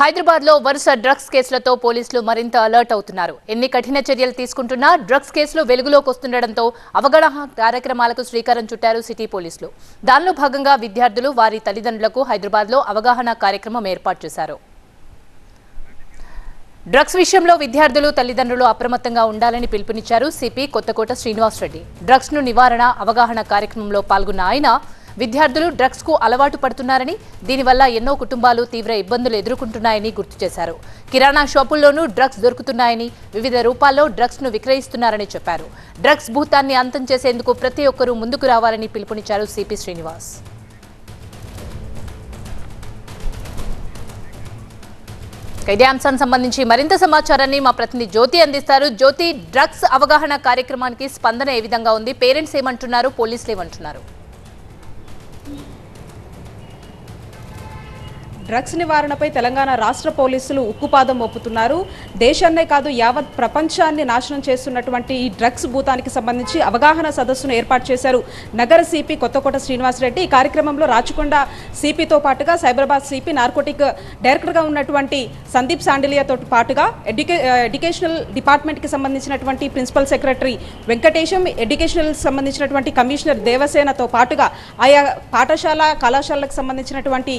హైదరాబాద్లో వరుస డ్రగ్స్ కేసులతో పోలీసులు మరింత అలర్ట్ అవుతున్నారు. ఎన్ని కఠిన చర్యలు తీసుకుంటున్నా డ్రగ్స్ కేసులు వెలుగులోకి వస్తుండటంతో అవగాహన కార్యక్రమాలకు శ్రీకారం చుట్టారు సిటీ పోలీసులు. దానిలో భాగంగా విద్యార్థులు వారి తల్లిదండ్రులకు హైదరాబాద్లో అవగాహన కార్యక్రమం ఏర్పాటు చేశారు. డ్రగ్స్ విషయంలో విద్యార్థులు తల్లిదండ్రులు అప్రమత్తంగా ఉండాలని పిలుపునిచ్చారు సిపి కొత్తకోట శ్రీనివాసరెడ్డి డ్రగ్స్ను నివారణ అవగాహన కార్యక్రమంలో పాల్గొన్న ఆయన విద్యార్థులు డ్రగ్స్కు అలవాటు పడుతున్నారని దీనివల్ల ఎన్నో కుటుంబాలు తీవ్ర ఇబ్బందులు ఎదుర్కొంటున్నాయని గుర్తు చేశారు. కిరాణా షాపుల్లోనూ డ్రగ్స్ దొరుకుతున్నాయని వివిధ రూపాల్లో డ్రగ్స్ను విక్రయిస్తున్నారని చెప్పారు. డ్రగ్స్ భూతాన్ని అంతం చేసేందుకు ప్రతి ఒక్కరూ ముందుకు రావాలని పిలుపునిచ్చారు సిపి శ్రీనివాస్. ఇదే అంశానికి సంబంధించి మరింత సమాచారాన్ని మా ప్రతినిధి జ్యోతి అందిస్తారు. జ్యోతి డ్రగ్స్ అవగాహన కార్యక్రమానికి స్పందన ఏ విధంగా ఉంది? పేరెంట్స్ ఏమంటున్నారు? పోలీసులు ఏమంటున్నారు? డ్రగ్స్ నివారణపై తెలంగాణ రాష్ట్ర పోలీసులు ఉక్కుపాదం మోపుతున్నారు. దేశాన్నే కాదు యావత్ ప్రపంచాన్ని నాశనం చేస్తున్నటువంటి ఈ డ్రగ్స్ భూతానికి సంబంధించి అవగాహన సదస్సును ఏర్పాటు చేశారు. నగర సిపి కొత్తకోట శ్రీనివాసరెడ్డి ఈ కార్యక్రమంలో రాచకొండ సిపితో పాటుగా సైబరాబాద్ సిపి నార్కోటిక్ డైరెక్టర్గా ఉన్నటువంటి సందీప్ సాండిలియాతో పాటుగా ఎడ్యుకే ఎడ్యుకేషనల్ డిపార్ట్మెంట్కి సంబంధించినటువంటి ప్రిన్సిపల్ సెక్రటరీ వెంకటేశం ఎడ్యుకేషనల్ సంబంధించినటువంటి కమిషనర్ దేవసేనతో పాటుగా ఆయా పాఠశాల కళాశాలకు సంబంధించినటువంటి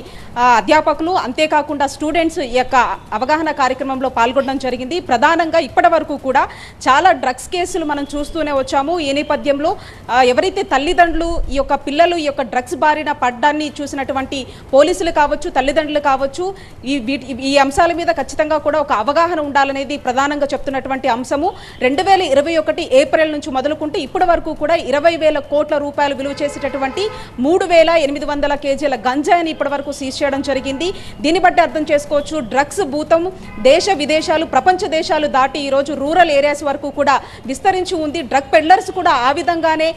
అధ్యాపకులు అధ్యాపకులు అంతేకాకుండా స్టూడెంట్స్ ఈ యొక్క అవగాహన కార్యక్రమంలో పాల్గొనడం జరిగింది. ప్రధానంగా ఇప్పటి వరకు కూడా చాలా డ్రగ్స్ కేసులు మనం చూస్తూనే వచ్చాము. ఈ నేపథ్యంలో ఎవరైతే తల్లిదండ్రులు ఈ యొక్క పిల్లలు ఈ యొక్క డ్రగ్స్ బారిన పడ్డాన్ని చూసినటువంటి పోలీసులు కావచ్చు తల్లిదండ్రులు కావచ్చు ఈ వీటి ఈ అంశాల మీద ఖచ్చితంగా కూడా ఒక అవగాహన ఉండాలనేది ప్రధానంగా చెప్తున్నటువంటి అంశము. రెండు వేల ఇరవై ఒకటి ఏప్రిల్ నుంచి మొదలుకుంటే ఇప్పటి వరకు కూడా ఇరవై వేల కోట్ల రూపాయలు విలువ చేసేటటువంటి మూడు వేల ఎనిమిది వందల కేజీల గంజాయిని ఇప్పటి వరకు సీజ్ చేయడం జరిగింది. దీన్ని బట్టి అర్థం చేసుకోవచ్చు డ్రగ్స్ భూతం దేశ విదేశాలు ప్రపంచ దేశాలు దాటి ఈరోజు రూరల్ ఏరియాస్ వరకు కూడా విస్తరించి ఉంది. డ్రగ్ పెడ్లర్స్ కూడా ఆ విధంగానే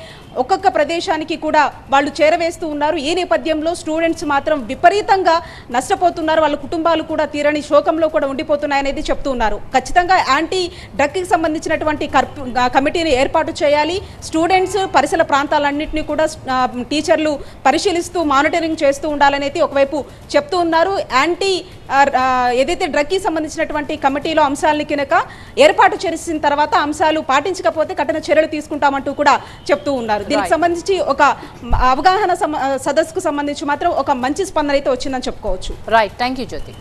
ఒక్కొక్క ప్రదేశానికి కూడా వాళ్ళు చేరవేస్తూ ఉన్నారు. ఈ నేపథ్యంలో స్టూడెంట్స్ మాత్రం విపరీతంగా నష్టపోతున్నారు. వాళ్ళ కుటుంబాలు కూడా తీరని శోకంలో కూడా ఉండిపోతున్నాయనేది చెప్తూ ఉన్నారు. ఖచ్చితంగా యాంటీ డ్రగ్కి సంబంధించినటువంటి కమిటీని ఏర్పాటు చేయాలి. స్టూడెంట్స్ పరిసర ప్రాంతాలన్నింటినీ కూడా టీచర్లు పరిశీలిస్తూ మానిటరింగ్ చేస్తూ ఉండాలనేది ఒకవైపు చెప్తూ ఉన్నారు. యాంటీ ఆ, ఆ, ఏదైతే డ్రగ్కి సంబంధించినటువంటి కమిటీలో అంశాలని కనుక ఏర్పాటు చేసిన తర్వాత అంశాలు పాటించకపోతే కఠిన చర్యలు తీసుకుంటామంటూ కూడా చెప్తూ ఉన్నారు. దీనికి సంబంధించి ఒక అవగాహన సదస్సుకు సంబంధించి మాత్రం ఒక మంచి స్పందన అయితే వచ్చిందని చెప్పుకోవచ్చు. రైట్ థ్యాంక్ జ్యోతి